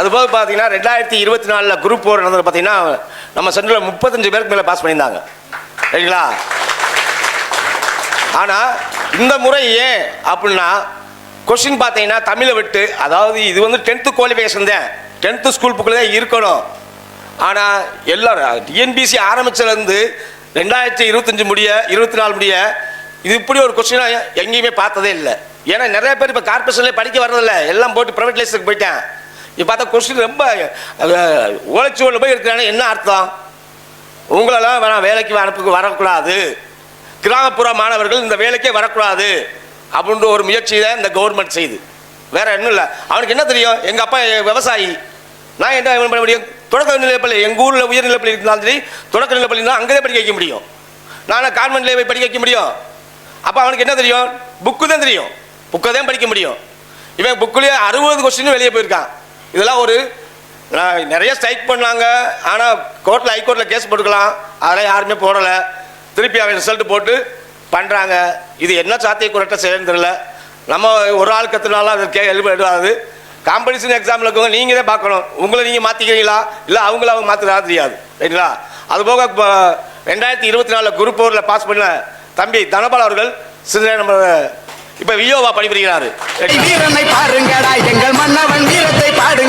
அதுபோக பார்த்தீங்கன்னா ரெண்டாயிரத்தி இருபத்தி நாலில் குரூப் ஃபோர் நடந்தது பார்த்தீங்கன்னா நம்ம சென்டரில் முப்பத்தஞ்சு பேருக்கு மேலே பாஸ் பண்ணியிருந்தாங்க. சரிங்களா? ஆனால் இந்த முறை ஏன் அப்படின்னா கொஸ்டின் பார்த்தீங்கன்னா தமிழை விட்டு அதாவது இது வந்து டென்த்து குவாலிஃபிகேஷன் தான். டென்த்து ஸ்கூல் புக்கில் தான் இருக்கணும். ஆனால் எல்லாரும் டிஎன்பிசி ஆரம்பிச்சதுலேருந்து ரெண்டாயிரத்தி இருபத்தஞ்சு முடிய இருபத்தி நாலு முடிய இது இப்படி ஒரு கொஸ்டினை எங்கேயுமே பார்த்ததே இல்லை. ஏன்னா நிறைய பேர் இப்போ கார்பரேஷன்லேயே படிக்க வர்றதில்ல. எல்லாம் போட்டு ப்ரைவேட் லைஸுக்கு போயிட்டேன். இப்போ பார்த்தா கொஸ்டின் ரொம்ப ஓலைச்சுவலில் போய் இருக்கிறானே என்ன அர்த்தம்? உங்களெல்லாம் வேணாம் வேலைக்கு அனுப்புக்கு வரக்கூடாது. கிராமப்புற மாணவர்கள் இந்த வேலைக்கே வரக்கூடாது அப்படின்ற ஒரு முயற்சியை தான் இந்த கவர்மெண்ட் செய்யுது வேற ஒன்றும் இல்லை. அவனுக்கு என்ன தெரியும்? எங்கள் அப்பா விவசாயி. நான் என்ன பண்ண முடியும்? தொடக்க நிலைப்பள்ளி எங்கள் ஊரில் உயர்நிலைப்பள்ளி இருந்தாலும் சரி தொடக்க நிலைப்பள்ளி அங்கேயே அங்கே படிக்க வைக்க முடியும். நான் கான்வென்ட்லேயே போய் படிக்க வைக்க முடியும். அப்போ அவனுக்கு என்ன தெரியும்? புக்கு தான் தெரியும். புக்கை தான் படிக்க முடியும். இவன் புக்குலேயே அறுபது கொஸ்டின் வெளியே போயிருக்கான். இதெல்லாம் ஒரு நிறைய ஸ்ட்ரைக் பண்ணாங்க. ஆனால் கோர்ட்டில் ஹைகோர்ட்டில் கேஸ் போட்டுக்கலாம். அதெல்லாம் யாருமே போடலை. திருப்பி அவன் ரிசல்ட் போட்டு பண்ணுறாங்க இது என்ன சாத்தியக்குறட்ட செய்யணும் தெரியல. நம்ம ஒரு ஆள் கற்றுனாலும் அது கே எழுதாது காம்படிஷன் எக்ஸாமில் இருக்கவங்க நீங்கள் தான் பார்க்கணும். உங்களை நீங்கள் மாற்றிக்கிறீங்களா இல்லை அவங்கள அவங்க மாற்றுறா தெரியாது. சரிங்களா அதுபோக இப்போ ரெண்டாயிரத்தி இருபத்தி நாலில் குரூப் ஃபோரில் பாஸ் பண்ண தம்பி தனபால் அவர்கள் சில நம்ம இப்போ வியோவா பணிபுரிகிறார். வீரனை பாருங்கடா எங்கள் மன்னவன் வீரத்தை பாடுங்கடா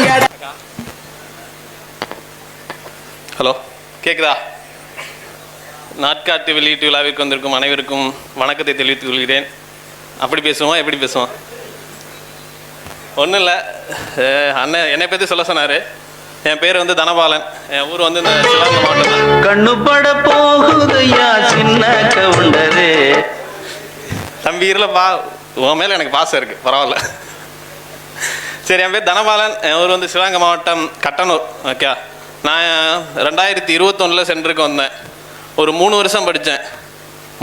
ஹலோ கேக்குதா? நாட்காட்டு வெளியீட்டு விழாவிற்கு வந்திருக்கும் அனைவருக்கும் வணக்கத்தை தெரிவித்துக் கொள்கிறேன். அப்படி பேசுவோம் எப்படி பேசுவோம்? ஒன்றும் இல்லை. அண்ணன் என்னை பற்றி சொல்ல சொன்னார். என் பேர் வந்து தனபாலன். என் ஊர் வந்து இந்த சிவகங்கை மாவட்டம் தான். கண்ணுபட போகுதையா சின்ன கவுண்டரே? தம்பி இருல பா உன் மேலே எனக்கு பாசம் இருக்குது பரவாயில்ல. சரி என் பேர் தனபாலன். என் ஊர் வந்து சிவகங்கை மாவட்டம் கட்டனூர். ஓகே நான் ரெண்டாயிரத்தி இருபத்தொன்னில் சென்டருக்கு வந்தேன். ஒரு மூணு வருஷம் படித்தேன்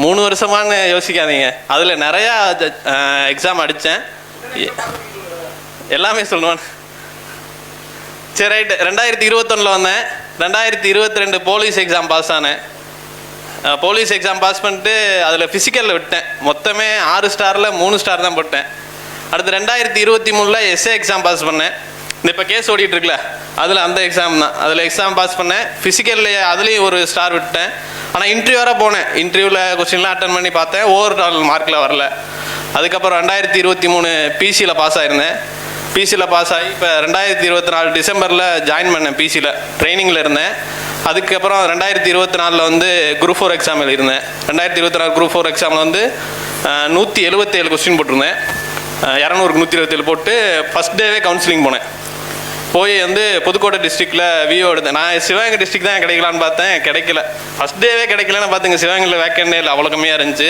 மூணு வருஷமான்னு யோசிக்காதீங்க. அதில் நிறையா எக்ஸாம் அடித்தேன் எல்லாமே சொல்லுவேன். சரி ரைட்டு. ரெண்டாயிரத்தி இருபத்தொன்னில் வந்தேன். ரெண்டாயிரத்தி இருபத்தி ரெண்டு போலீஸ் எக்ஸாம் பாஸ் ஆனேன். போலீஸ் எக்ஸாம் பாஸ் பண்ணிட்டு அதில் ஃபிசிக்கலில் விட்டேன். மொத்தமே ஆறு ஸ்டாரில் மூணு ஸ்டார் தான் போட்டேன். அடுத்து ரெண்டாயிரத்தி இருபத்தி மூணில் எஸ்ஏ எக்ஸாம் பாஸ் பண்ணேன். இப்போ கேஸ் ஓடிட்டு இருக்குல்ல அதில் அந்த எக்ஸாம் தான். அதில் எக்ஸாம் பாஸ் பண்ணேன். ஃபிசிக்கல்லையே அதுலேயும் ஒரு ஸ்டார் விட்டேன் ஆனால் இன்டர்வியூ வர போனேன். இன்டர்வியூவில் கொஸ்டின்லாம் அட்டன் பண்ணி பார்த்தேன். ஓவர் ஆல் மார்க்கில் வரல. அதுக்கப்புறம் ரெண்டாயிரத்தி இருபத்தி மூணு பிசியில் பாஸ் ஆயிருந்தேன். பிசியில் பாஸ் ஆகி இப்போ ரெண்டாயிரத்தி இருபத்தி நாலு டிசம்பரில் ஜாயின் பண்ணேன் பிசியில் ட்ரைனிங்கில் இருந்தேன். அதுக்கப்புறம் ரெண்டாயிரத்தி இருபத்தி நாலில் வந்து குரூப் ஃபோர் எக்ஸாம் எழுதியிருந்தேன் ரெண்டாயிரத்தி இருபத்தி நாலு குரூப் ஃபோர் எக்ஸாமில் வந்து நூற்றி எழுபத்தேழு கொஸ்டின் போட்டிருந்தேன். இரநூறுக்கு நூற்றி இருபத்தேழு போட்டு ஃபஸ்ட் டேவே கவுன்சிலிங் போனேன். போய் வந்து புதுக்கோட்டை டிஸ்ட்ரிக்டில் விஓ எடுத்தேன். நான் சிவகங்கை டிஸ்ட்ரிக்ட் தான் கிடைக்கலான்னு பார்த்தேன். கிடைக்கல. ஃபஸ்ட் டேவே கிடைக்கலன்னு பார்த்துங்க. சிவகங்கையில் வேக்கண்டே இல்லை. அவ்வளோ கம்மியாக இருந்துச்சு.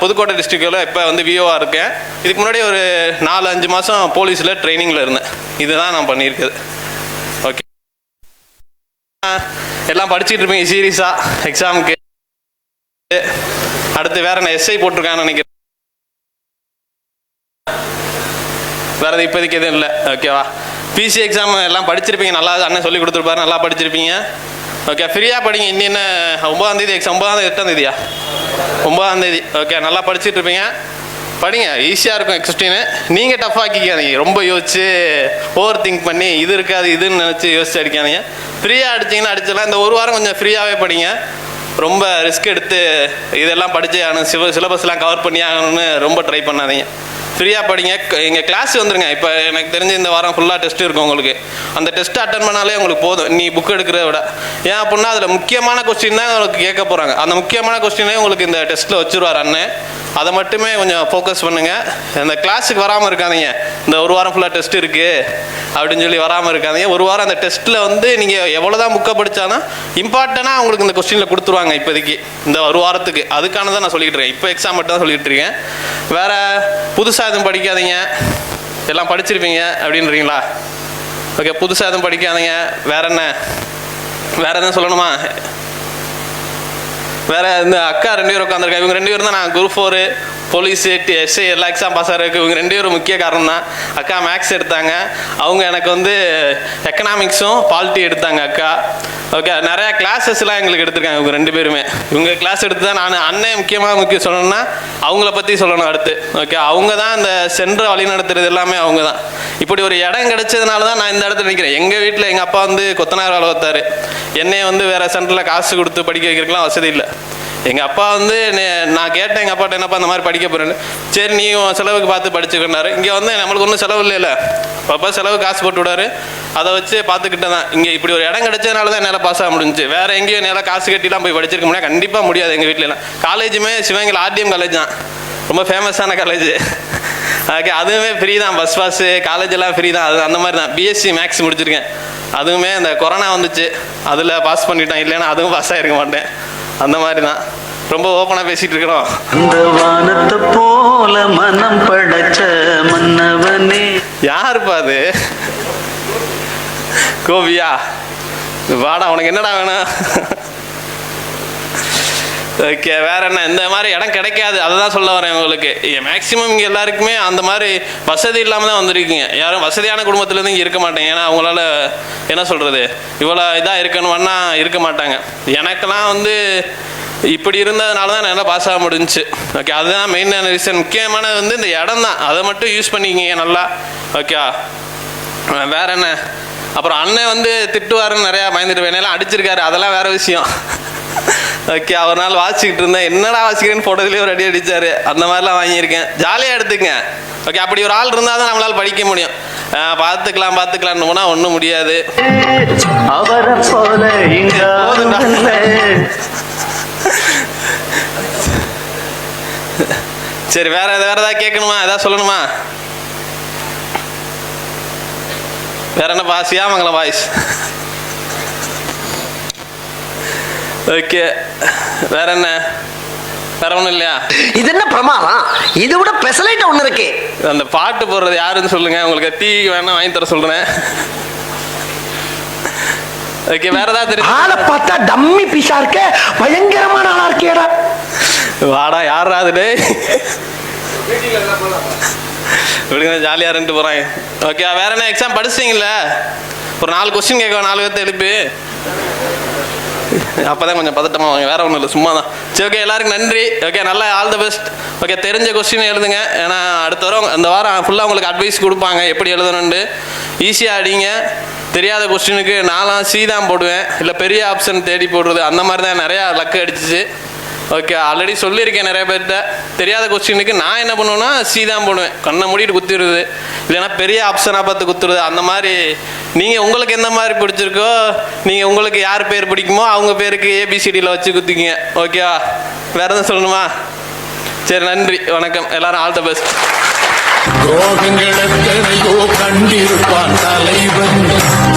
புதுக்கோட்டை டிஸ்ட்ரிக்டில் இப்போ வந்து விஓவாக இருக்கேன். இதுக்கு முன்னாடி ஒரு நாலு அஞ்சு மாதம் போலீஸில் ட்ரைனிங்கில் இருந்தேன். இதுதான் நான் பண்ணியிருக்குது ஓகே எல்லாம் படிச்சுட்டு இருப்பீங்க. சீரியஸாக எக்ஸாமுக்கு அடுத்து வேற என்ன எஸ்ஐ போட்டிருக்கான்னு நினைக்கிறேன். வேற இப்போதைக்கு எதுவும் இல்லை. ஓகேவா பிசி எக்ஸாம் எல்லாம் படிச்சிருப்பீங்க. நல்லா அண்ணன் சொல்லி கொடுத்துருப்பாரு. நல்லா படிச்சிருப்பீங்க. ஓகே ஃப்ரீயாக படிங்க. இன்னும் என்ன ஒன்பதாம் தேதி எக்ஸாம் ஒன்பதாம் தேதி எட்டாம் தேதியா? ஒன்பதாம் தேதி. ஓகே நல்லா படிச்சிட்டு இருப்பீங்க. படிங்க. ஈஸியாக இருக்கும் கொஸ்டின் நீங்கள் டஃப் ஆக்கிக்காதீங்க. ரொம்ப யோசிச்சு ஓவர் திங்க் பண்ணி இது இருக்காது இதுன்னு நினச்சி யோசிச்சு அடிக்காதீங்க. ஃப்ரீயாக அடிச்சிங்கன்னா அடிச்சிடலாம். இந்த ஒரு வாரம் கொஞ்சம் ஃப்ரீயாகவே படிங்க. ரொம்ப ரிஸ்க் எடுத்து இதெல்லாம் படித்து ஆகணும் சில சிலபஸ்லாம் கவர் பண்ணி ஆகணும்னு ரொம்ப ட்ரை பண்ணாதீங்க. ஃப்ரீயாக படிங்க. எங்கள் கிளாஸ் வந்துருங்க. இப்போ எனக்கு தெரிஞ்சு இந்த வாரம் ஃபுல்லாக டெஸ்ட் இருக்கும் உங்களுக்கு. அந்த டெஸ்ட் அட்டன் பண்ணாலே உங்களுக்கு போதும். நீ புக் எடுக்கிறத விட. ஏன் அப்படின்னா அதில் முக்கியமான கொஸ்டின் தான் உங்களுக்கு கேட்க போகிறாங்க அந்த முக்கியமான கொஸ்டினே உங்களுக்கு இந்த டெஸ்ட்டில் வச்சுருவார் அண்ணன். அதை மட்டுமே கொஞ்சம் ஃபோக்கஸ் பண்ணுங்கள் அந்த கிளாஸுக்கு வராமல் இருக்காதீங்க. இந்த ஒரு வாரம் ஃபுல்லாக டெஸ்ட் இருக்குது அப்படின்னு சொல்லி வராமல் இருக்காதீங்க. ஒரு வாரம் அந்த டெஸ்ட்டில் வந்து நீங்கள் எவ்வளோ தான் புக்கை படித்தாலும் இம்பார்ட்டனாக உங்களுக்கு இந்த கொஸ்டினில் கொடுத்துருவாங்க இப்போதைக்கு. இந்த ஒரு வாரத்துக்கு. அதுக்கான தான் நான் சொல்லிகிட்டு இருக்கேன். இப்போ எக்ஸாம் மட்டும் தான் சொல்லிகிட்டு இருக்கேன். வேறு புதுசாக எதுவும் படிக்காதீங்க. எல்லாம் படிச்சிருப்பீங்க அப்படின்றீங்களா? ஓகே புதுசாக எதுவும் படிக்காதீங்க. வேற என்ன? வேற எதுவும் சொல்லணுமா? வேற இந்த அக்கா ரெண்டு பேரும் உட்காந்துருக்காங்க இவங்க ரெண்டு பேரும் தான் நான் குரூப் ஃபோரு போலீஸ் எஸ்ஐ எல்லா எக்ஸாம் பாஸ் ஆகிறதுக்கு இவங்க ரெண்டு பேரும் முக்கிய காரணம் தான் அக்கா மேக்ஸ் எடுத்தாங்க. அவங்க எனக்கு வந்து எக்கனாமிக்ஸும் பாலிட்டி எடுத்தாங்க அக்கா. ஓகே நிறையா கிளாஸஸ்லாம் எங்களுக்கு எடுத்திருக்காங்க இவங்க ரெண்டு பேருமே. இவங்க கிளாஸ் எடுத்து தான் நான் அண்ணன் முக்கியமாக முக்கியம் சொல்லணும்னா அவங்கள பற்றி சொல்லணும் அடுத்து. ஓகே அவங்க தான் இந்த சென்று வழி நடத்துறது எல்லாமே அவங்க தான். இப்படி ஒரு இடம் கிடைச்சதுனால தான் நான் இந்த இடத்துல நிற்கிறேன் எங்கள் வீட்டில் எங்கள் அப்பா வந்து கொத்தனார் வேலை பார்த்தாரு. என்னைய வந்து வேறு சென்டரில் காசு கொடுத்து படிக்க வைக்கிறதுக்குலாம் வசதி இல்லை. எங்கள் அப்பா வந்து நான் கேட்டேன் எங்கள் அப்பாட்ட என்னப்பா இந்த மாதிரி படிக்க போகிறேன்னு சரி நீ செலவுக்கு பார்த்து படிச்சுக்கிட்டாரு இங்கே வந்து நம்மளுக்கு ஒன்றும் செலவு இல்லைல்ல. அப்பா செலவு காசு போட்டு விடாரு. அதை வச்சு பார்த்துக்கிட்டே தான். இங்கே இப்படி ஒரு இடம் கிடைச்சதுனால தான் என்னால் பாஸ் ஆக முடிஞ்சுச்சு. வேறு எங்கேயும் என்னால் காசு கட்டிலாம் போய் படிச்சிருக்க முடியாது. கண்டிப்பாக முடியாது எங்கள் வீட்டிலலாம் காலேஜுமே சிவகங்கை ஆர்டிஎம் காலேஜ் தான். ரொம்ப ஃபேமஸான காலேஜ் ஓகே அதுவுமே ஃப்ரீ தான். பஸ் பாஸு காலேஜ் எல்லாம் ஃப்ரீ தான். அது அந்த மாதிரி தான். பிஎஸ்சி மேக்ஸ் முடிச்சிருக்கேன். அதுவுமே இந்த கொரோனா வந்துச்சு. அதில் பாஸ் பண்ணிட்டேன். இல்லைன்னா அதுவும் பாஸ் ஆகிருக்க மாட்டேன். அந்த மாதிரி தான் ரொம்ப ஓப்பனாக பேசிகிட்டு இருக்கிறோம். அந்த வானத்தை போல மனம் படைச்ச மன்னவனே. யாருப்பா அது? கோபியா? வாடா உனக்கு என்னடா வேணும்? ஓகே வேற என்ன? இந்த மாதிரி இடம் கிடைக்காது. அதை தான் சொல்ல வரேன் உங்களுக்கு. மேக்ஸிமம் இங்கே எல்லாருக்குமே அந்த மாதிரி வசதி இல்லாமல் தான் வந்திருக்கீங்க. யாரும் வசதியான குடும்பத்துலேருந்து இங்கே இருக்க மாட்டாங்க. ஏன்னா அவங்களால என்ன சொல்கிறது இவ்வளோ இதாக இருக்கணும்னா இருக்க மாட்டாங்க. எனக்கெல்லாம் வந்து இப்படி இருந்ததுனால தான் நல்லா பாஸ் ஆக முடிஞ்சுச்சு ஓகே அதுதான் மெயின் ரீசன் முக்கியமானது வந்து இந்த இடம் தான். அதை மட்டும் யூஸ் பண்ணிக்கிங்க நல்லா. ஓகே வேற என்ன? அப்புறம் அண்ணன் வந்து திட்டுவாருன்னு நிறையா பயந்துட்டு வேணாலும் அடிச்சிருக்காரு. அதெல்லாம் வேற விஷயம். ஓகே அவர் நாள் வாசிக்கிட்டு இருந்தேன். என்னடா வாசிக்கிறேன்னு போட்டதுலேயே ஒரு அடி அடிச்சாரு. அந்த மாதிரிலாம் வாங்கியிருக்கேன். ஜாலியாக எடுத்துக்கங்க ஓகே அப்படி ஒரு ஆள் இருந்தால் தான் நம்மளால் படிக்க முடியும். பார்த்துக்கலாம் பார்த்துக்கலாம்னு போனால் ஒன்றும் முடியாது. அவரை போல. சரி வேற வேற ஏதாவது கேட்கணுமா? ஏதாவது சொல்லணுமா? வேற என்ன பாசியா மங்களம் வாய்ஸ் ஓகே. வேற என்ன? வேற ஒன்றும் இல்லையா? இது என்ன பிரமாதம்? இது விட பெசலைட் ஒண்ணு இருக்கு. அந்த பாட்டு போடுறது யாருன்னு சொல்லுங்க. உங்களுக்கு டீ வேணா வாங்கி தர சொல்றேன். ஓகே வேற ஏதாவது தெரியும் ஆளை பார்த்தா டம்மி பீஸா இருக்க பயங்கரமான ஆளா இருக்கேடா வாடா யாரா அது டேய்? விடுங்க ஜாலியாக இருந்துட்டு போகிறாங்க ஓகே வேற என்ன? எக்ஸாம் படிச்சிட்டீங்கல்ல? ஒரு நாலு கொஸ்டின் கேட்க நாலு பேர்த்த எழுப்பி. அப்பதான் கொஞ்சம் பதட்டமாக வாங்க. வேற ஒன்றும் இல்லை சும்மா தான் சரி ஓகே எல்லாருக்கும் நன்றி. ஓகே நல்லா ஆல் த பெஸ்ட் ஓகே தெரிஞ்ச கொஸ்டின் எழுதுங்க. ஏன்னா அடுத்த வாரம் அந்த வாரம் ஃபுல்லாக உங்களுக்கு அட்வைஸ் கொடுப்பாங்க எப்படி எழுதணும்னு. ஈஸியாக அடிங்க. தெரியாத கொஸ்டினுக்கு நாலாம் சி தான் போடுவேன். இல்லை பெரிய ஆப்ஷன் தேடி போடுறது அந்த மாதிரி தான் நிறையா லக்கு அடிச்சிச்சு. ஓகே ஆல்ரெடி சொல்லியிருக்கேன் நிறைய பேர்கிட்ட. தெரியாத கொஸ்டினுக்கு நான் என்ன பண்ணுவேன்னா சி தான் போடுவேன். கண்ணை மூடிட்டு குத்திடுறது. இல்லைன்னா பெரிய ஆப்ஷனாக பார்த்து குத்துருது அந்த மாதிரி நீங்கள் உங்களுக்கு எந்த மாதிரி பிடிச்சிருக்கோ நீங்கள் உங்களுக்கு யார் பேர் பிடிக்குமோ அவங்க பேருக்கு ஏபிசிடியில் வச்சு குத்திக்கிங்க. ஓகேவா வேற எதுவும் சொல்லணுமா? சரி நன்றி. வணக்கம். எல்லாரும் ஆல் த பெஸ்ட் துரோகங்கள் எத்தனையோ கண்டிருப்பான் தலைவன்.